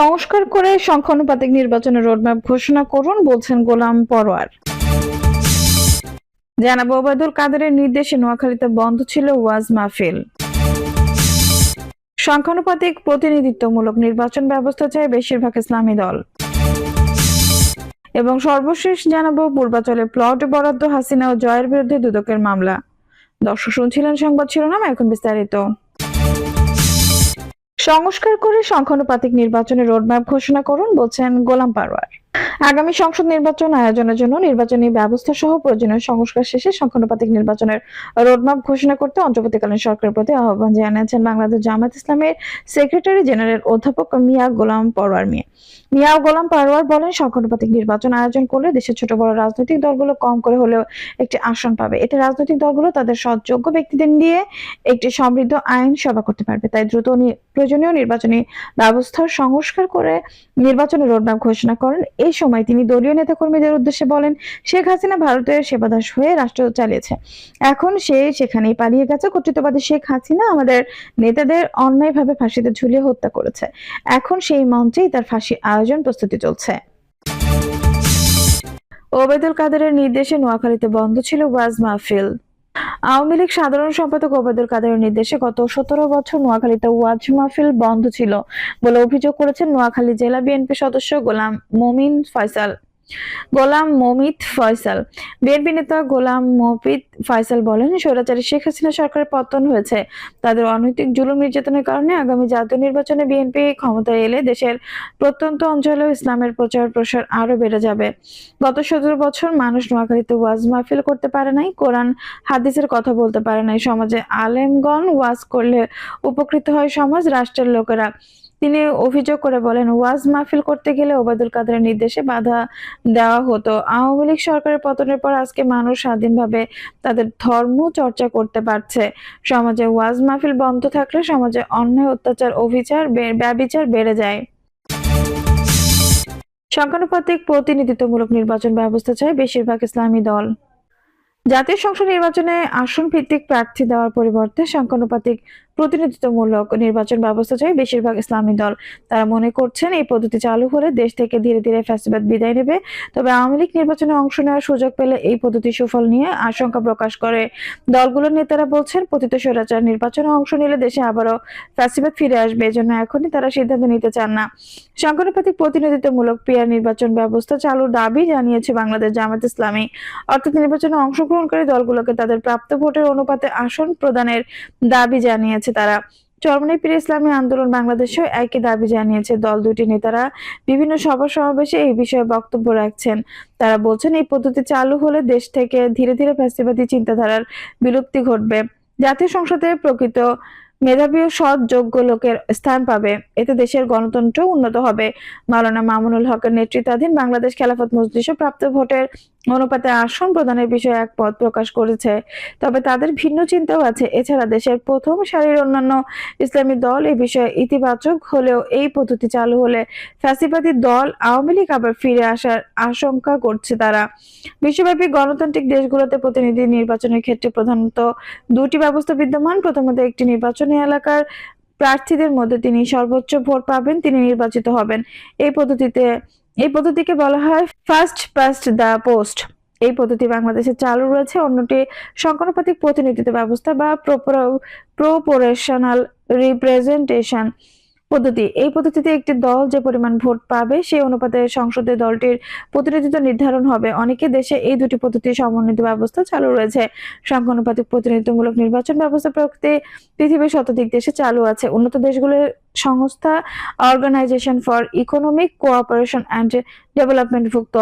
সংস্কার করে সংখ্যানুপাতিক নির্বাচনের রোডম্যাপ ঘোষণা করুন, বলছেন গোলাম পরোয়ার। জানাব ওবায়দুল কাদেরের নির্দেশে নোয়াখালীতে বন্ধ ছিল ওয়াজ মাহফিল। সংখ্যানুপাতিক প্রতিনিধিত্বমূলক নির্বাচন ব্যবস্থা চায় বেশিরভাগ ইসলামী দল। এবং সর্বশেষ জানাব পূর্বাচলে প্লট বরাদ্দ হাসিনা ও জয়ের বিরুদ্ধে দুদকের মামলা। দর্শক শুনছিলেন সংবাদ শিরোনাম, এখন বিস্তারিত। সংস্কার করে সংখ্যানুপাতিক নির্বাচনের রোডম্যাপ ঘোষণা করুন বলছেন গোলাম পারওয়ার আগামী সংসদ নির্বাচন আয়োজনের জন্য নির্বাচনী ব্যবস্থা সহ প্রয়োজনীয় সংস্কার শেষে সংখ্যানুপাতিক নির্বাচনের রোডম্যাপ ঘোষণা করতে অন্তর্বর্তীকালীন সরকারের প্রতি আহ্বান জানিয়েছেন বাংলাদেশ জামাত ইসলামের সেক্রেটারি জেনারেল অধ্যাপক মিয়া গোলাম পরওয়ার মিয়া। মিয়া গোলাম পারওয়ার বলেন, সংখ্যানুপাতিক নির্বাচন আয়োজন করলে দেশের ছোট বড় রাজনৈতিক দলগুলো কম করে হলেও একটি আসন পাবে। এতে রাজনৈতিক দলগুলো তাদের সৎযোগ্য ব্যক্তিদের নিয়ে একটি সমৃদ্ধ আইন সভা করতে পারবে। তাই দ্রুত প্রয়োজনীয় নির্বাচনী ব্যবস্থার সংস্কার করে নির্বাচনের রোডম্যাপ ঘোষণা করেন এই সময় তিনি দলীয় নেতাকর্মীদের উদ্দেশ্যে বলেন, শেখ হাসিনা ভারতের সেবাদাস হয়ে রাষ্ট্র চালিয়েছে। এখন সে সেখানেই পালিয়ে গেছে। কর্তৃত্ববাদী শেখ হাসিনা আমাদের নেতাদের অন্যায়ভাবে ফাঁসিতে ঝুলিয়ে হত্যা করেছে। এখন সেই মঞ্চেই তার ফাঁসি আয়োজন প্রস্তুতি চলছে। ওবেদুল কাদেরের নির্দেশে নোয়াখালীতে বন্ধ ছিল ওয়াজ মাহফিল। আওয়ামী লীগ সাধারণ সম্পাদক ওবায়দুল কাদের নির্দেশে গত সতেরো বছর নোয়াখালীতে ওয়াজ মাহফিল বন্ধ ছিল বলে অভিযোগ করেছেন নোয়াখালী জেলা বিএনপি সদস্য গোলাম মমিন ফয়সাল। গোলাম মমিত ফয়সাল। বিএনপি নেতা গোলাম মফিদ ফয়সাল বলেন, স্বৈরাচারী শেখ হাসিনা সরকারের পতন হয়েছে। তাদের অনৈতিক জুলুম নির্যাতনের কারণে আগামী জাতীয় নির্বাচনে বিএনপি ক্ষমতায় এলে দেশের প্রত্যন্ত অঞ্চলেও ইসলামের প্রচার প্রসার আরও বেড়ে যাবে। গত সতেরো বছর মানুষ নোয়াখালীতে ওয়াজ মাহফিল করতে পারে নাই, কোরআন, হাদিসের কথা বলতে পারে নাই। সমাজে আলেমগণ ওয়াজ করলে উপকৃত হয় সমাজ, রাষ্ট্রের লোকেরা। তিনি অভিযোগ করে বলেন, ওয়াজ মাহফিল করতে গেলে ওবায়দুল কাদেরের নির্দেশে বাধা দেওয়া হতো। আওয়ামী লীগ সরকারের পতনের পর আজকে মানুষ স্বাধীনভাবে তাদের ধর্ম চর্চা করতে পারছে। সমাজে ওয়াজ মাহফিল বন্ধ থাকলে সমাজে অন্যায়, অত্যাচার, অভিচার ব্যবিচার বেড়ে যায়। সংখ্যানুপাতিক প্রতিনিধিত্বমূলক নির্বাচন ব্যবস্থা চায় বেশিরভাগ ইসলামী দল। জাতীয় সংসদ নির্বাচনে আসন ভিত্তিক প্রার্থী দেওয়ার পরিবর্তে সংখ্যানুপাতিক প্রতিনিধিত্বমূলক নির্বাচন ব্যবস্থা চাই। বেশিরভাগ ইসলামী দল তারা মনে করছেন এই পদ্ধতি চালু হলে দেশ থেকে ধীরে ধীরে ফ্যাসিবাদ বিদায় নেবে। তবে আওয়ামী লীগ নির্বাচনে অংশ নেওয়ার সুযোগ পেলে এই পদ্ধতি সুফল নিয়ে আশঙ্কা প্রকাশ করে। দলগুলোর নেতারা বলছেন, পতিত স্বৈরাচার নির্বাচনে অংশ নিলে দেশে আবারও ফ্যাসিবাদ ফিরে আসবে। এজন্য এখনই তারা সিদ্ধান্ত নিতে চান না। সংখ্যানুপাতিক প্রতিনিধিত্বমূলক পিয়ার নির্বাচন ব্যবস্থা চালুর দাবি জানিয়েছে বাংলাদেশ জামাত ইসলামী। অর্থাৎ নির্বাচনে অংশগ্রহণকারী দলগুলোকে তাদের প্রাপ্ত ভোটের অনুপাতে আসন প্রদানের দাবি জানিয়েছে তারা। চরমনাই পীর ইসলামী আন্দোলন বাংলাদেশেও একই দাবি জানিয়েছে। দল দুটি নেতারা বিভিন্ন সভা সমাবেশে এই বিষয়ে বক্তব্য রাখছেন। তারা বলছেন, এই পদ্ধতি চালু হলে দেশ থেকে ধীরে ধীরে ফ্যাসিবাদী চিন্তাধারার বিলুপ্তি ঘটবে। জাতীয় সংসদে প্রকৃত মেধাবী ও সৎ যোগ্য লোকের স্থান পাবে। এতে দেশের গণতন্ত্র উন্নত হবে। মাওলানা মামুনুল হকের নেতৃত্বাধীন বাংলাদেশ খেলাফত মজলিসও প্রাপ্ত ভোটের অনুপাতে আসন প্রদানের বিষয়ে এক পথ প্রকাশ করেছে। তবে তাদের ভিন্ন চিন্তাও আছে। এছাড়া দেশের প্রথম সারির অন্যান্য ইসলামী দল এই বিষয়ে ইতিবাচক হলেও এই পদ্ধতি চালু হলে ফ্যাসিবাদী দল আওয়ামী লীগ আবার ফিরে আসার আশঙ্কা করছে তারা। বিশ্বব্যাপী গণতান্ত্রিক দেশগুলোতে প্রতিনিধি নির্বাচনের ক্ষেত্রে প্রধানত দুটি ব্যবস্থা বিদ্যমান। প্রথমত একটি নির্বাচনী এলাকার প্রার্থীদের মধ্যে তিনি সর্বোচ্চ ভোট পাবেন, তিনি নির্বাচিত হবেন। এই পদ্ধতিতে, এই পদ্ধতিকে বলা হয় ফার্স্ট পাস্ট দ্য পোস্ট এই পদ্ধতি বাংলাদেশে চালু রয়েছে। অন্যটি সংকটপাতিক প্রতিনিধিত্ব ব্যবস্থা বা প্রপোরেশনাল রিপ্রেজেন্টেশন পদ্ধতি। এই পদ্ধতিতে একটি দল যে পরিমাণ ভোট পাবে, সেই অনুপাতে সংসদে দলটির প্রতিনিধিত্ব নির্ধারণ হবে। অনেকে দেশে এই দুটি পদ্ধতির সমন্বিত ব্যবস্থা চালু রয়েছে। সংখ্যানুপাতিক প্রতিনিধিত্বমূলক নির্বাচন ব্যবস্থা প্রকৃতি পৃথিবীর শতাধিক দেশে চালু আছে। উন্নত দেশগুলোর সংস্থা organisation for economic cooperation and development ভুক্ত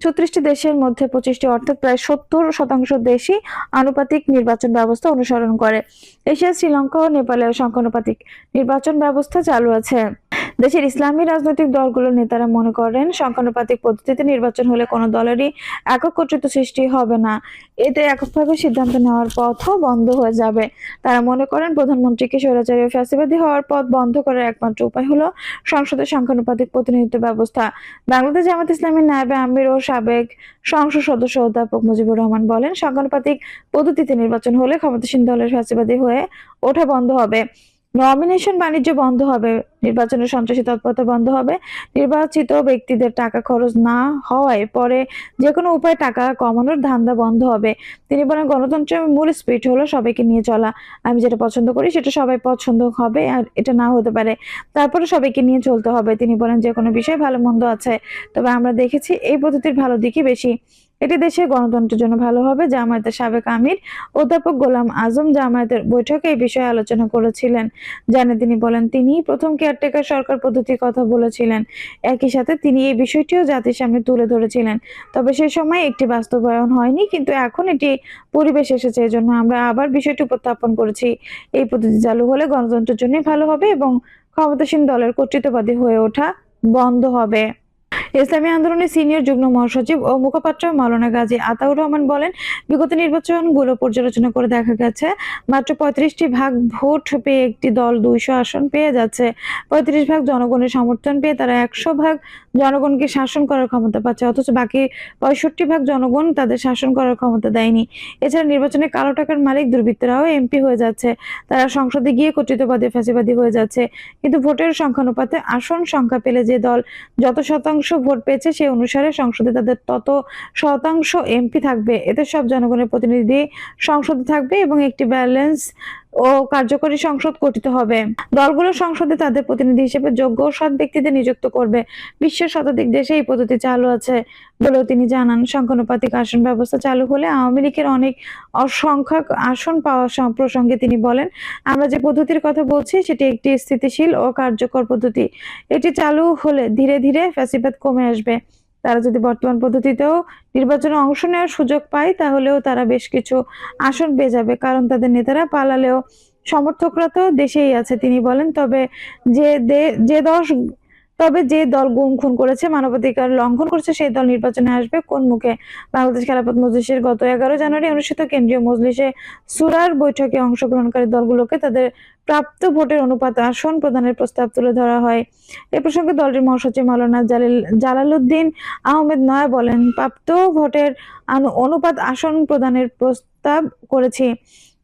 ছত্রিশটি দেশের মধ্যে পঁচিশটি অর্থাৎ প্রায় সত্তর শতাংশ দেশই আনুপাতিক নির্বাচন ব্যবস্থা অনুসরণ করে। এশিয়া, শ্রীলঙ্কা ও নেপালের সংখ্যানুপাতিক নির্বাচন ব্যবস্থা চালু আছে। দেশের ইসলামী রাজনৈতিক দলগুলোর নেতারা মনে করেন, সংখ্যানুপাতিক পদ্ধতিতে নির্বাচন হলে কোনো দলেরই একক কর্তৃত্ব সৃষ্টি হবে না। এতে এককভাবে সিদ্ধান্ত নেওয়ার পথও বন্ধ হয়ে যাবে। তারা মনে করেন, প্রধানমন্ত্রীকে স্বৈরাচারী ও ফ্যাসিবাদী হওয়ার পথ বন্ধ করার একমাত্র উপায় হলো সংসদের সংখ্যানুপাতিক প্রতিনিধিত্ব ব্যবস্থা। বাংলাদেশ জামাত ইসলামের নায়েবে আমির ও সাবেক সংসদ সদস্য অধ্যাপক মুজিবুর রহমান বলেন, সংখ্যানুপাতিক পদ্ধতিতে নির্বাচন হলে ক্ষমতাসীন দলের ফ্যাসিবাদী হয়ে ওঠা বন্ধ হবে। নমিনেশন বাণিজ্য বন্ধ হবে, নির্বাচনের সন্ত্রাসী তৎপরতা বন্ধ হবে, নির্বাচিত ব্যক্তিদের টাকা খরচ না হওয়ায় পরে যে কোনো উপায়ে টাকা কমানোর ধান্দা বন্ধ হবে। তিনি বলেন, গণতন্ত্রের মূল স্পিরিট হলো সবাইকে নিয়ে চলা। আমি যেটা পছন্দ করি সেটা সবাই পছন্দ হবে আর এটা না হতে পারে। তারপরে সবাইকে নিয়ে চলতে হবে। তিনি বলেন যে কোনো বিষয়ে ভালো মন্দ আছে, তবে আমরা দেখেছি এই পদ্ধতির ভালো দিকই বেশি। এটি দেশের গণতন্ত্রের জন্য ভালো হবে। জামায়াতের সাবেক আমির অধ্যাপক গোলাম আজম জামায়াতের বৈঠকে এই বিষয়ে আলোচনা করেছিলেন। জানে তিনি বলেন তিনি প্রথম কেয়ারটেকার সরকার পদ্ধতির কথা বলেছিলেন। একই সাথে তিনি এই বিষয়টিও জাতির সামনে তুলে ধরেছিলেন। তবে সে সময় একটি বাস্তবায়ন হয়নি, কিন্তু এখন এটি পরিবেশ এসেছে। এজন্য আমরা আবার বিষয়টি উপস্থাপন করেছি। এই পদ্ধতি চালু হলে গণতন্ত্রের জন্য ভালো হবে এবং ক্ষমতাসীন দলের কর্তৃত্ববাদী হয়ে ওঠা বন্ধ হবে। ইসলামী আন্দোলনের সিনিয়র যুগ্ম মহাসচিব ও মুখপাত্র মাওলানা গাজী আতাউর রহমান বলেন, বিগত নির্বাচনগুলো পর্যালোচনা করে দেখা গেছে, মাত্র পঁয়ত্রিশটি ভাগ ভোট পেয়ে একটি দল দুইশো আসন পেয়ে যাচ্ছে। পঁয়ত্রিশ ভাগ জনগণের সমর্থন পেয়ে তারা একশো ভাগ জনগণকে শাসন করার ক্ষমতা পাচ্ছে, অথচ বাকি পঁয়ষট্টি ভাগ জনগণ তাদের শাসন করার ক্ষমতা দেয়নি। এছাড়া নির্বাচনে কালো টাকার মালিক দুর্বৃত্তরাও এমপি হয়ে যাচ্ছে। তারা সংসদে গিয়ে কর্তৃত্ববাদী ফাঁসিবাদী হয়ে যাচ্ছে। কিন্তু ভোটের সংখ্যানুপাতে আসন সংখ্যা পেলে যে দল যত শতাংশ ভোট পেয়েছে, সেই অনুসারে সংসদে তাদের তত শতাংশ এমপি থাকবে। এতে সব জনগণের প্রতিনিধি সংসদে থাকবে এবং একটি ব্যালেন্স ও কার্যকরী সংসদ গঠিত হবে। দলগুলো সংসদে তাদের প্রতিনিধি হিসেবে যোগ্য ও সৎ ব্যক্তিদের নিযুক্ত করবে। বিশ্বের শতাধিক দেশে এই পদ্ধতি চালু আছে বলেও তিনি জানান। সংখ্যানুপাতিক আসন ব্যবস্থা চালু হলে আওয়ামী লীগের অনেক অসংখ্যক আসন পাওয়া প্রসঙ্গে তিনি বলেন, আমরা যে পদ্ধতির কথা বলছি সেটি একটি স্থিতিশীল ও কার্যকর পদ্ধতি। এটি চালু হলে ধীরে ধীরে ফ্যাসিবাদ কমে আসবে। তারা যদি বর্তমান পদ্ধতিতেও নির্বাচনে অংশ নেওয়ার সুযোগ পায়, তাহলেও তারা বেশ কিছু আসন পেয়ে যাবে। কারণ তাদের নেতারা পালালেও সমর্থকরা তো দেশেই আছে, তিনি বলেন। তবে যে যে দশ তবে যে দল গুম খুন করেছে, মানবাধিকার লঙ্ঘন করেছে, সেই দল নির্বাচনে আসবে কোন মুখে? বাংলাদেশ খেলাপথ মজলিসের গত এগারো জানুয়ারি অনুষ্ঠিত কেন্দ্রীয় মজলিসে সুরার বৈঠকে অংশগ্রহণকারী দলগুলোকে তাদের প্রাপ্ত ভোটের অনুপাত আসন প্রদানের প্রস্তাব তুলে ধরা হয়। এ প্রসঙ্গে দলটির মহাসচিব মাওলানা জালিল জালালউদ্দিন আহমেদ নয় বলেন, প্রাপ্ত ভোটের অনুপাত আসন প্রদানের প্রস্তাব করেছি।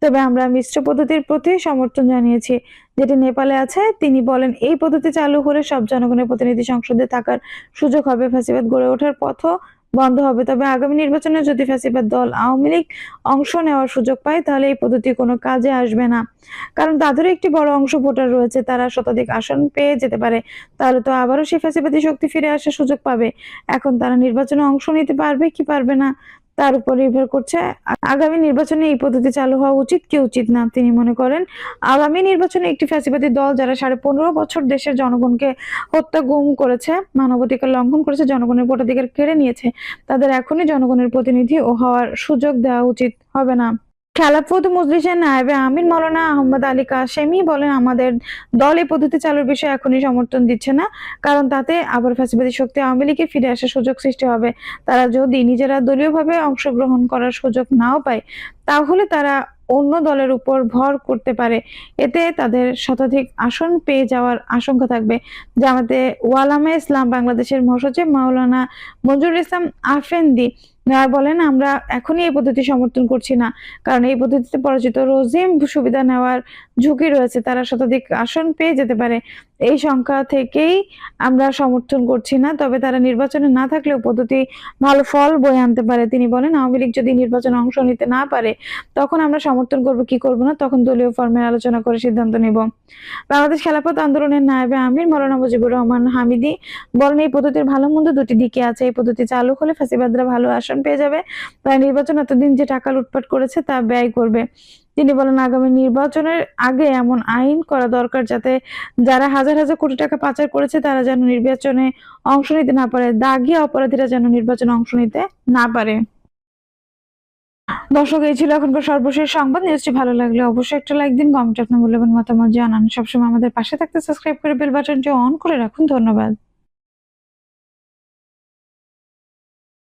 তবে আমরা মিশ্র পদ্ধতির প্রতি সমর্থন জানিয়েছি। যেটি নেপালে আছে, তিনি বলেন, এই পদ্ধতি চালু হলে সব জনগণের প্রতিনিধি সংসদে থাকার সুযোগ হবে। ফ্যাসিবাদ গড়ে ওঠার পথও বন্ধ হবে। তবে আগামী নির্বাচনে যদি ফ্যাসিবাদ দল আওয়ামী লীগ অংশ নেওয়ার সুযোগ পায়, তাহলে এই পদ্ধতি কোনো কাজে আসবে না। কারণ তাদেরও একটি বড় অংশ ভোটার রয়েছে, তারা শতাধিক আসন পেয়ে যেতে পারে। তাহলে তো আবারও সেই ফ্যাসিবাদী শক্তি ফিরে আসার সুযোগ পাবে। এখন তারা নির্বাচনে অংশ নিতে পারবে কি পারবে না তার উপর নির্ভর করছে। আগামী নির্বাচনে এই পদ্ধতি চালু হওয়া উচিত কি উচিত না, তিনি মনে করেন। আগামী নির্বাচনে একটি ফ্যাসিবাদী দল যারা সাড়ে পনেরো বছর দেশের জনগণকে হত্যা গুম করেছে, মানবাধিকার লঙ্ঘন করেছে, জনগণের ভোটাধিকার কেড়ে নিয়েছে, তাদের এখনই জনগণের প্রতিনিধি ও হওয়ার সুযোগ দেওয়া উচিত, হবে না। খেলাফত মজলিসের নায়েবে আমির মৌলানা আহমদ আলী কাশেমি বলেন, আমাদের দল এই পদ্ধতি চালুর বিষয়ে এখনই সমর্থন দিচ্ছে না, কারণ তাতে আবার ফ্যাসিবাদী শক্তি আওয়ামী লীগের ফিরে আসার সুযোগ সৃষ্টি হবে। তারা যদি নিজেরা দলীয়ভাবে অংশগ্রহণ করার সুযোগ নাও পায়, তাহলে তারা অন্য দলের উপর ভর করতে পারে। এতে তাদের শতাধিক আসন পেয়ে যাওয়ার আশঙ্কা থাকবে। জামাতে ওয়ালামা ইসলাম বাংলাদেশের মহাসচিব মাওলানা মঞ্জুর ইসলাম আফেন্দি নয় বলেন আমরা এখনই এই পদ্ধতি সমর্থন করছি না। কারণ এই পদ্ধতিতে পরাজিত রোজিম সুবিধা নেওয়ার ঝুঁকি রয়েছে, তারা শতাধিক আসন পেয়ে যেতে পারে। এই সংখ্যা থেকেই আমরা সমর্থন করছি না, তবে তারা নির্বাচনে না থাকলেও পদ্ধতি ভালো ফল বয়ে আনতে পারে। তিনি বলেন, আওয়ামী লীগ যদি নির্বাচনে অংশ নিতে না পারে, তখন আমরা সমর্থন করব, কি করব না, তখন দলীয় ফর্মের আলোচনা করে সিদ্ধান্ত নেব। বাংলাদেশ খেলাফত আন্দোলনের নায়েবে আমির, মৌলানা মুজিবুর রহমান হামিদি বলেন, এই পদ্ধতির ভালো মন্দ দুটি দিকে আছে। এই পদ্ধতি চালু হলে ফ্যাসিবাদরা ভালো আসন পেয়ে যাবে। তাই নির্বাচন এতদিন যে টাকা লুটপাট করেছে তা ব্যয় করবে। তিনি বলেন, আগামী নির্বাচনের আগে এমন আইন করা দরকার যাতে যারা হাজার হাজার কোটি টাকা পাচার করেছে তারা যেন নির্বাচনে অংশ নিতে না পারে, দাগি অপরাধীরা যেন নির্বাচনে অংশ নিতে না পারে। দর্শক, এই ছিল এখনকার সর্বশেষ সংবাদ। নিউজটি ভালো লাগলে অবশ্যই একটা লাইক দিন, কমেন্ট আপনার মূল্যবান মতামত জানান। সবসময় আমাদের পাশে থাকতে সাবস্ক্রাইব করে বেল বাটনটি অন করে রাখুন। ধন্যবাদ।